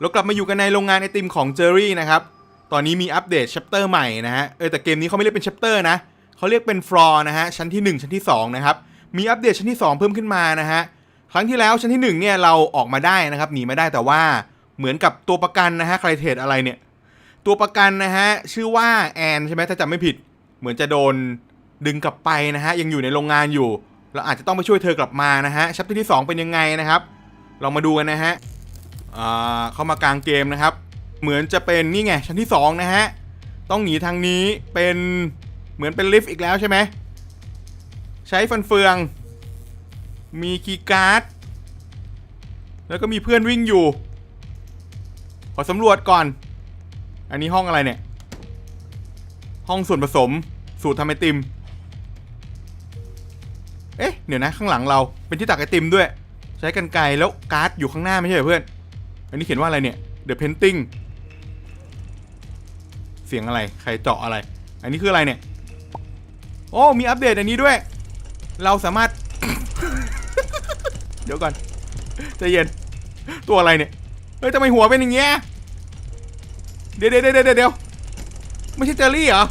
เรากลับมาอยู่กันในโรงงานไอติมของเจอรี่นะครับ ตอนนี้มีอัปเดตชัปเตอร์ใหม่นะฮะ เออแต่เกมนี้เขาไม่เรียกเป็นชัปเตอร์นะเขาเรียกเป็นฟลอร์นะฮะ ชั้นที่ 1 ชั้นที่ 2 นะครับ มีอัปเดตชั้นที่ 2 เพิ่มขึ้นมานะฮะ ครั้งที่แล้วชั้นที่ 1 เนี่ยเราออกมาได้นะครับ หนีมาได้แต่ว่าเหมือนกับตัวประกันนะฮะ ใครเทรดอะไรเนี่ย ตัวประกันนะฮะชื่อว่าแอนใช่ไหมถ้าจำไม่ผิด เหมือนจะโดนดึงกลับไปนะฮะ ยังอยู่ในโรงงานอยู่ เราอาจจะต้องไปช่วยเธอกลับมานะฮะชัปเตอร์ที่ 2 เป็นยังไงนะครับเรามาดูกันนะฮะ อ่าเข้ามากลางเกมนะครับ เหมือนจะเป็นนี่ไงชั้นที่ 2 นะฮะ ต้องหนีทางนี้เป็นเหมือนเป็นลิฟต์อีกแล้วใช่ไหม ใช้ฟันเฟือง มีคีย์การ์ด แล้วก็มีเพื่อนวิ่งอยู่ ขอสำรวจก่อน อันนี้ห้องอะไรเนี่ย ห้องส่วนผสม สูตรทำไอติม เอ๊ะ เดี๋ยวนะข้างหลังเราเป็นที่ตักไอติมด้วย ใช้กันไกรแล้วการ์ดอยู่ข้างหน้าไม่ใช่เหรอเพื่อน อันนี้เขียนว่าอะไรเนี่ย The Painting เสียงอะไร ใครเจาะอะไร อันนี้คืออะไรเนี่ย โอ้ มีอัปเดตอันนี้ด้วย เราสามารถ เดี๋ยวก่อนใจเย็น ตัวอะไรเนี่ย เฮ้ยทำไมหัวเป็นอย่างเงี้ย เดี๋ยวเดี๋ยวเดี๋ยวเดี๋ยวไม่ใช่เจอรี่เหรอ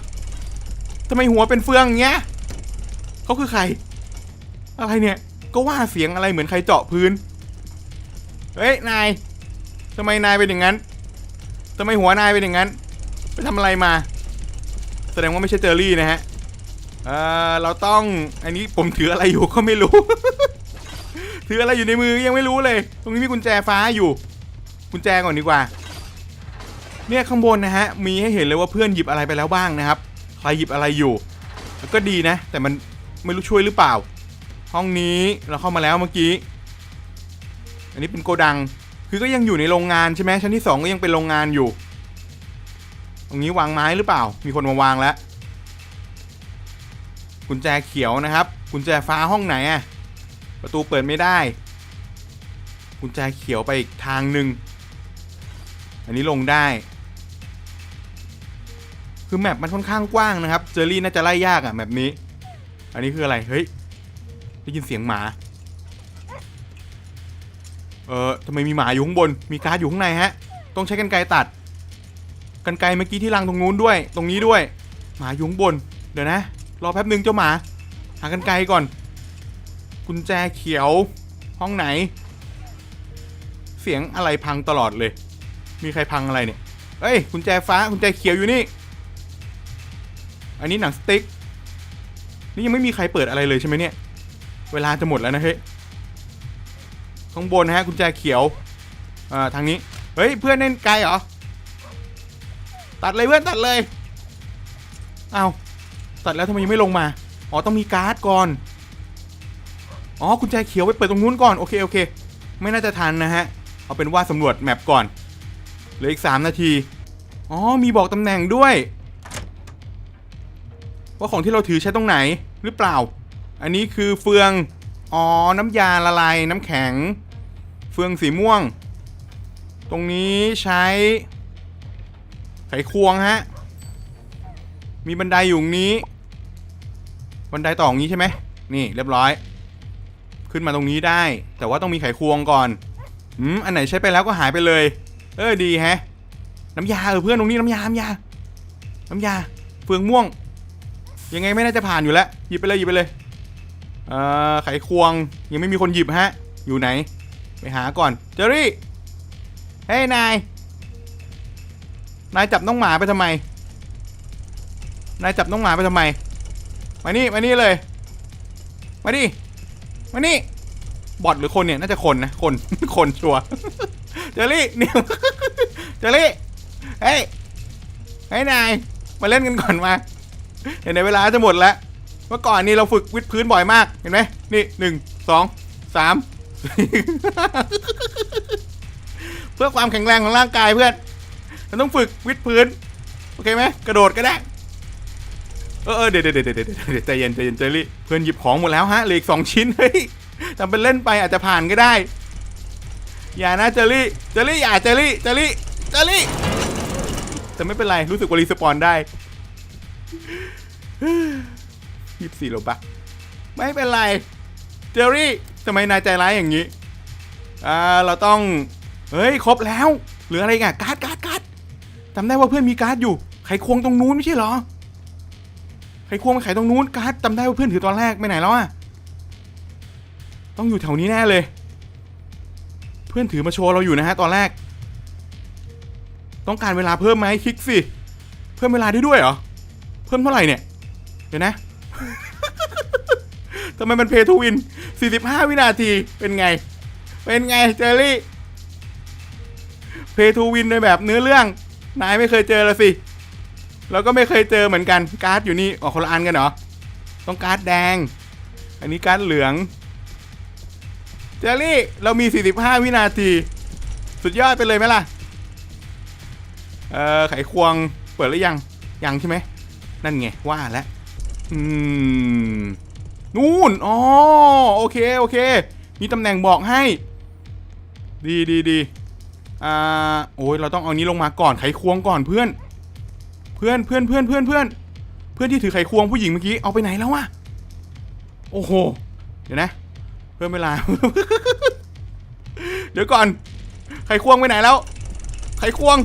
ทำไมหัวเป็นเฟืองอย่างเงี้ยเขาคือใคร อะไรเนี่ย ก็ว่าเสียงอะไรเหมือนใครเจาะพื้น เฮ้ย นาย ทำไมนายเป็นอย่างนั้นทำไมหัวนายเป็นอย่างนั้น ไปทำอะไรมา แสดงว่าไม่ใช่เจอรี่นะฮะเอ่อเราต้องอันนี้ผมถืออะไรอยู่ก็ไม่รู้ ถืออะไรอยู่ในมือยังไม่รู้เลย ตรงนี้มีกุญแจฟ้าอยู่ กุญแจก่อนดีกว่า เนี่ยข้างบนนะฮะ มีให้เห็นเลยว่าเพื่อนหยิบอะไรไปแล้วบ้างนะครับ ใครหยิบอะไรอยู่ ก็ดีนะ แต่มันไม่รู้ช่วยหรือเปล่า ห้องนี้เราเข้ามาแล้วเมื่อกี้ อันนี้เป็นโกดัง คือก็ยังอยู่ในโรงงานใช่ไหมชั้นที่สองก็ยังเป็นโรงงานอยู่ ตรงนี้วางไม้หรือเปล่า มีคนมาวางแล้วกุญแจเขียวนะครับ กุญแจฟ้าห้องไหนอะประตูเปิดไม่ได้ กุญแจเขียวไปอีกทางหนึ่งอันนี้ลงได้ คือแมปมันค่อนข้างกว้างนะครับ เจอรี่น่าจะไล่ยากอะแมปนี้ อันนี้คืออะไร เฮ้ย ได้ยินเสียงหมา เออทำไมมีหมาอยู่ข้างบน มีการ์ดอยู่ข้างในฮะ ต้องใช้กันไกตัด กันไกเมื่อกี้ที่รังตรงนู้นด้วย ตรงนี้ด้วย หมาอยู่ข้างบน เดี๋ยวนะ รอแป๊บหนึ่งเจ้าหมา หากันไกก่อน กุญแจเขียว ห้องไหน เสียงอะไรพังตลอดเลย มีใครพังอะไรเนี่ย เอ้ย กุญแจฟ้า กุญแจเขียวอยู่นี่ อันนี้หนังสติ๊ก นี่ยังไม่มีใครเปิดอะไรเลยใช่ไหมเนี่ย เวลาจะหมดแล้วนะเฮ้ย ข้างบนนะฮะกุญแจเขียว อ่า ทางนี้ เฮ้ย เพื่อนเล่นไกลเหรอ ตัดเลยเพื่อนตัดเลย เอาตัดแล้วทำไมยังไม่ลงมา อ๋อ ต้องมีการ์ดก่อน อ๋อ กุญแจเขียวไปเปิดตรงนู้นก่อน โอเค โอเค ไม่น่าจะทันนะฮะ เอาเป็นว่าสำรวจแมปก่อนเหลืออีก 3 นาที อ๋อ มีบอกตำแหน่งด้วย ว่าของที่เราถือใช้ตรงไหนหรือเปล่า อันนี้คือเฟือง อ๋อ น้ำยาละลายน้ำแข็ง เฟืองสีม่วง ตรงนี้ใช้ไขควงฮะ มีบันไดอยู่นี้ บันไดต่อองนี้ใช่ไหม นี่เรียบร้อย ขึ้นมาตรงนี้ได้ แต่ว่าต้องมีไขควงก่อนอืมอันไหนใช้ไปแล้วก็หายไปเลย เออดีแฮะ น้ำยาเออเพื่อนตรงนี้น้ำยา น้ำยา น้ำยา เฟืองม่วง ยังไงไม่น่าจะผ่านอยู่แล้ว หยิบไปเลยหยิบไปเลย อ่อไขควงยังไม่มีคนหยิบฮะ อยู่ไหน ไปหาก่อน เจอรี่ เฮ้ยนาย นายจับน้องหมาไปทำไม นายจับน้องหมาไปทำไม มานี่ มานี่เลย มาดิ มานี่ บอทหรือคนเนี่ยน่าจะคนนะ คน คนชัว เจอรี่เนี่ยเจอรี่ เฮ้ย เฮ้ยนาย มาเล่นกันก่อนมา เห็นในเวลาจะหมดแล้ว เมื่อก่อนนี่เราฝึกวิดพื้นบ่อยมาก เห็นไหมนี่หนึ่งสองสามเพื่อความแข็งแรงของร่างกายเพื่อนเราต้องฝึกวิดพื้น โอเคไหมกระโดดก็ได้ เออเออเดี๋ยวเดี๋ยวเดี๋ยวเดี๋ยวเดี๋ยวใจเย็นใจเย็นเจอรี่เพื่อนหยิบของหมดแล้วฮะเหลืออกสองชิ้นเฮ้ยทำเป็นเล่นไปอาจจะผ่านก็ได้ อย่านะเจอรี่เจอรี่อย่าเจอรี่เจอรี่เจอรี่แต่ไม่เป็นไรรู้สึกว่ารีสปอนได้ ยี่สิบสี่โลบักไม่เป็นไร เจอรี่ทำไมนายใจร้ายอย่างนี้ อ่า เราต้อง เฮ้ย ครบแล้ว เหรืออะไรอีกันการ์ดการ์ดการ์ดจำได้ว่าเพื่อนมีการ์ดอยู่ ไขควงตรงนู้นไม่ใช่เหรอ ไขควงไขตรงนู้นการ์ดจำได้ว่าเพื่อนถือตอนแรกไปไหนแล้วอะต้องอยู่แถวนี้แน่เลย เพื่อนถือมาโชว์เราอยู่นะฮะตอนแรก ต้องการเวลาเพิ่มไหมคลิกสิ เพิ่มเวลาได้ด้วยเหรอ เพิ่มเท่าไหร่เนี่ย เดี๋ยวนะ ทำไมมันเพย์ทูวิน 45 วินาที เป็นไง เป็นไงเจอรี่ เพย์ทูวินในแบบเนื้อเรื่อง นายไม่เคยเจอละสิ แล้วก็ไม่เคยเจอเหมือนกัน การ์ดอยู่นี่ออกคนละอันกันเหรอ ต้องการ์ดแดง อันนี้การ์ดเหลือง เจอรี่ เรามี 45 วินาที สุดยอดไปเลยไหมล่ะ เออไขควงเปิดหรือยัง ยังใช่ไหม นั่นไงว่าแล้ว อืมนู่นอ๋อโอเคโอเค มีตำแหน่งบอกให้ ดีดีดีอ่าโอ้ยเราต้องเอานี้ลงมาก่อนไขควงก่อนเพื่อน เพื่อนเพื่อนเพื่อนเพื่อนเพื่อนเพื่อนที่ถือไขควงผู้หญิงเมื่อกี้เอาไปไหนแล้ววะโอ้โหเดี๋ยวนะ เพิ่มเวลา เดี๋ยวก่อนไขควงไปไหนแล้วไขควง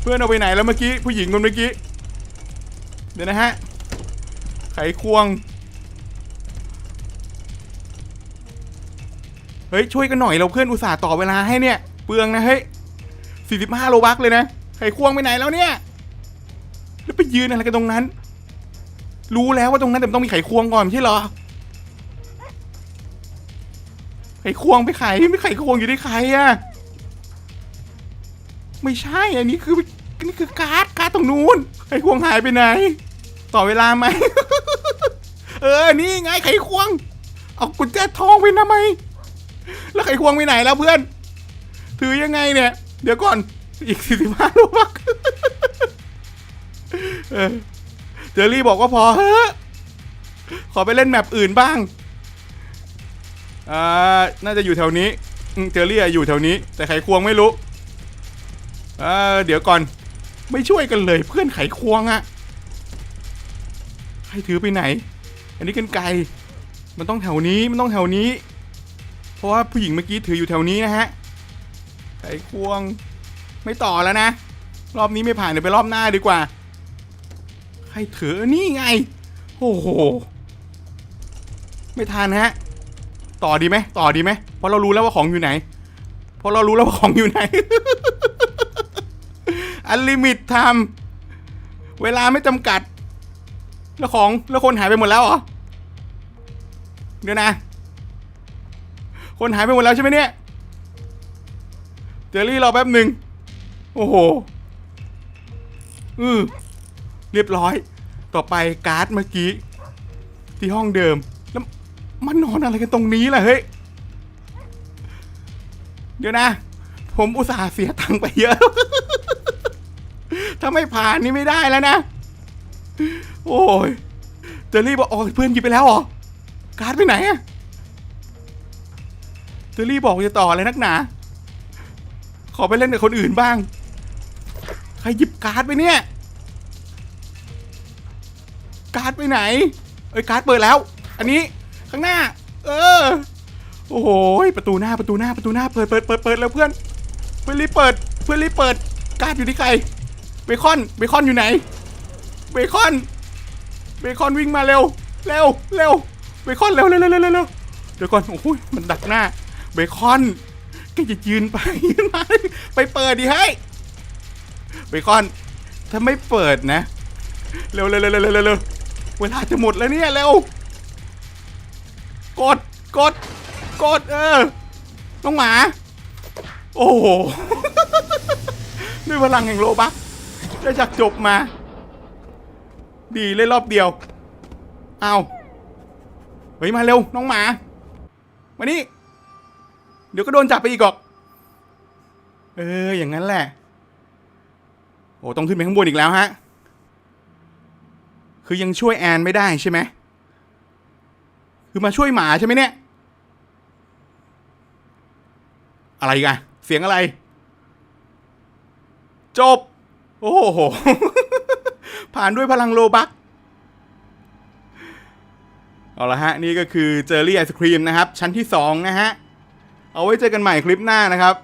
เพื่อนเอาไปไหนแล้วเมื่อกี้ผู้หญิงคนเมื่อกี้ เดี๋ยวนะฮะ ไขควง เฮ้ย ช่วยกันหน่อยเราเพื่อนอุตส่าห์ต่อเวลาให้เนี่ย เปลืองนะ เฮ้ย45โลบักเลยนะ ไขควงไปไหนแล้วเนี่ย แล้วไปยืนอะไรกันตรงนั้น รู้แล้วว่าตรงนั้นแต่ต้องมีไขควงก่อนไม่ใช่เหรอ ไขควงไปไขไม่ไขควงอยู่ที่ใครอะไม่ใช่ อันนี้คืออันนี้คือการ์ดการ์ดตรงนู้นไขควงหายไปไหน ต่อเวลาไหม เออ นี่ไงไขควง เอากุญแจทองไปทำไม แล้วไขควงไปไหนแล้วเพื่อน ถือยังไงเนี่ย เดี๋ยวก่อน อีกสี่สิบห้าโลบักเจอรี่บอกว่าพอเฮ้อขอไปเล่นแมปอื่นบ้าง อ่า น่าจะอยู่แถวนี้ เจอรี่อะอยู่แถวนี้ แต่ไขควงไม่รู้เออเดี๋ยวก่อน ไม่ช่วยกันเลยเพื่อนไขควงอะ รถือไปไหน อันนี้กันไกลมันต้องแถวนี้มันต้องแถวนี้ เพราะว่าผู้หญิงเมื่อกี้ถืออยู่แถวนี้นะฮะไขควงไม่ต่อแล้วนะ รอบนี้ไม่ผ่านเดี๋ยวไปรอบหน้าดีกว่า ใครถือนี่ไงโอ้โหไม่ทันฮะ ต่อดีไหมต่อดีไหมเพราะเรารู้แล้วว่าของอยู่ไหน เพราะเรารู้แล้วว่าของอยู่ไหนอันลิมิตทม์เวลาไม่จำกัด แล้วของแล้วคนหายไปหมดแล้วเหรอเดี๋ยวนะ คนหายไปหมดแล้วใช่ไหมเนี่ยเจอรี่รอแป๊บหนึ่งโอ้โหอือเรียบร้อย ต่อไปการ์ดเมื่อกี้ ที่ห้องเดิม แล้วมันนอนอะไรกันตรงนี้ล่ะเฮ้ย เดี๋ยวนะ ผมอุตส่าห์เสียตังค์ไปเยอะ ถ้าไม่ผ่านนี่ไม่ได้แล้วนะ โอ้ยเจอรี่บอกอ้ยเพื่อนหยิบไปแล้วเหรอ การ์ดไปไหนอะเจอรี่บอกจะต่ออะไรนักหนา ขอไปเล่นกับคนอื่นบ้าง ใครหยิบการ์ดไปเนี่ย การ์ดไปไหน เอ้ยการ์ดเปิดแล้ว อันนี้ข้างหน้า เออ โอ้โห ประตูหน้าประตูหน้าประตูหน้าเปิดเปิดเปิดเปิดแล้วเพื่อน เพื่อนรีบเปิด เพื่อนรีบเปิด การ์ดอยู่ที่ใคร เบคอน เบคอนอยู่ไหน เบคอน เบคอนวิ่งมาเร็ว เร็ว เร็ว เบคอนเร็วเร็วเร็วเร็วเร็วเดี๋ยวก่อน โอ้ยมันดักหน้า เบคอนแกจะยืนไปยืนมา ไปเปิดดิเฮ้เบคอน ถ้าไม่เปิดนะ เร็วเร็วเร็วเร็วเร็วเร็วเวลาจะหมดแล้วเนี่ยเร็ว กด กด กด เออ น้องหมา โอ้โหด้วยพลังแห่งโลบักได้จากจบมา ดีเล่นรอบเดียว เอาเฮ้ยมาเร็วน้องหมา มานี่ เดี๋ยวก็โดนจับไปอีกหรอก เอออย่างนั้นแหละ โอ้ต้องขึ้นไปข้างบนอีกแล้วฮะ คือยังช่วยแอนไม่ได้ใช่ไหม คือมาช่วยหมาใช่ไหมเนี่ย อะไรกันเสียงอะไร จบ โอ้โห ผ่านด้วยพลังโลบักเอาละฮะ นี่ก็คือเจอรี่ไอศครีมนะครับ ชั้นที่ 2 นะฮะ เอาไว้เจอกันใหม่คลิปหน้านะครับ